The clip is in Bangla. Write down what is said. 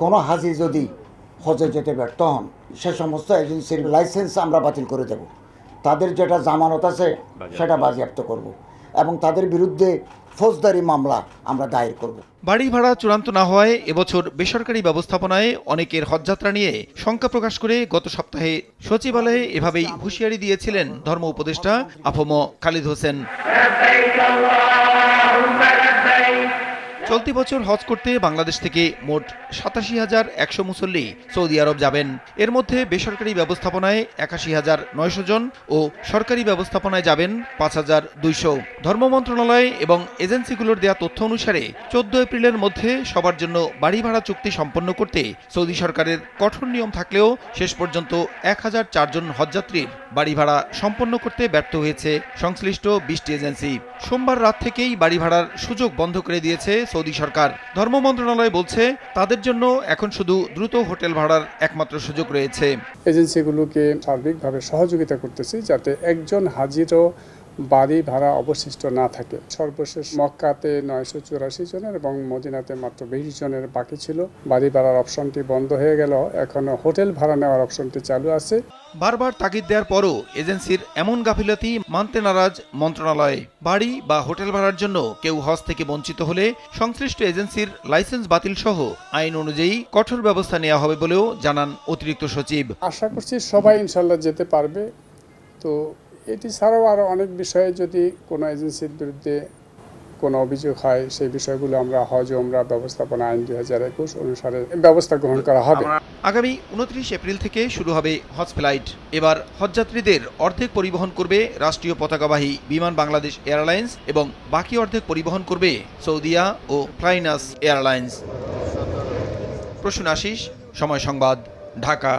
কোনো হাজি যদি হজে যেতে ব্যর্থ হন সে সমস্ত এজেন্সির লাইসেন্স আমরা বাতিল করে দেব। তাদের যেটা জামানত আছে সেটা বাজেয়াপ্ত করব এবং তাদের বিরুদ্ধে ফৌজদারি মামলা আমরা দায়ের করব। বাড়ি ভাড়া চূড়ান্ত না হওয়ায় এবছর বেসরকারি ব্যবস্থাপনায় অনেকের হজযাত্রা নিয়ে শঙ্কা প্রকাশ করে গত সপ্তাহে সচিবালয়ে এভাবেই হুঁশিয়ারি দিয়েছিলেন ধর্ম উপদেষ্টা আফম খালিদ হোসেন। চলতি বছর হজ করতে বাংলাদেশ থেকে মোট সাতাশি হাজার একশো মুসল্লি সৌদি আরব যাবেন। এর মধ্যে বেসরকারি ব্যবস্থাপনায় একাশি হাজার নয়শো জন ও সরকারি ব্যবস্থাপনায় যাবেন পাঁচ হাজার দুইশো। ধর্ম মন্ত্রণালয় এবং এজেন্সিগুলোর দেয়া তথ্য অনুসারে চোদ্দ এপ্রিলের মধ্যে সবার জন্য বাড়ি ভাড়া চুক্তি সম্পন্ন করতে সৌদি সরকারের কঠোর নিয়ম থাকলেও শেষ পর্যন্ত এক হাজার চারজন হজযাত্রীর বাড়ি ভাড়া সম্পন্ন করতে ব্যর্থ হয়েছে সংশ্লিষ্ট বিশটি এজেন্সি। সোমবার রাত থেকেই বাড়ি ভাড়ার সুযোগ বন্ধ করে দিয়েছে সৌদি সরকার। ধর্ম মন্ত্রণালয় বলছে, তাদের জন্য এখন শুধু দ্রুত হোটেল ভাড়ার একমাত্র সুযোগ রয়েছে। এজেন্সিগুলোকে সার্বিকভাবে সহযোগিতা করতেছি যাতে একজন হাজিরও বাড়ি ভাড়া অবশিষ্ট না থাকে। সর্বশেষ মক্কাতে নয়শো চুরাশি জনের এবং মদিনাতে মাত্র বিশ জনের বাকি ছিল। বাড়ি ভাড়ার অপশনটি বন্ধ হয়ে গেল। এখনও হোটেল ভাড়া নেওয়ার অপশনটি চালু আছে। বারবার তাগিদ দেওয়ার পরও এজেন্সির এমন গাফিলতি মানতে নারাজ মন্ত্রণালয়। বাড়ি বা হোটেল ভাড়ার জন্য কেউ হজ থেকে বঞ্চিত হলে সংশ্লিষ্ট এজেন্সির লাইসেন্স বাতিল সহ আইন অনুযায়ী কঠোর ব্যবস্থা নেওয়া হবে বলেও জানান অতিরিক্ত সচিব। আশা করছি সবাই ইনশাল্লাহ যেতে পারবে। তো এটি ছাড়াও আরও অনেক বিষয়ে যদি কোনো এজেন্সির বিরুদ্ধে কোনো অভিযোগ হয়, সেই বিষয়গুলো আমরা হজ ওমরা ব্যবস্থাপনা আইন দুই হাজার একুশ অনুসারে ব্যবস্থা গ্রহণ করা হবে। আগামী উনত্রিশ এপ্রিল থেকে শুরু হবে হজ ফ্লাইট। এবার হজযাত্রীদের অর্ধেক পরিবহন করবে রাষ্ট্রীয় পতাকাবাহী বিমান বাংলাদেশ এয়ারলাইন্স এবং বাকি অর্ধেক পরিবহন করবে সৌদিয়া ও ফ্লাইনাস এয়ারলাইন্স। প্রসূন আশিস, সময় সংবাদ, ঢাকা।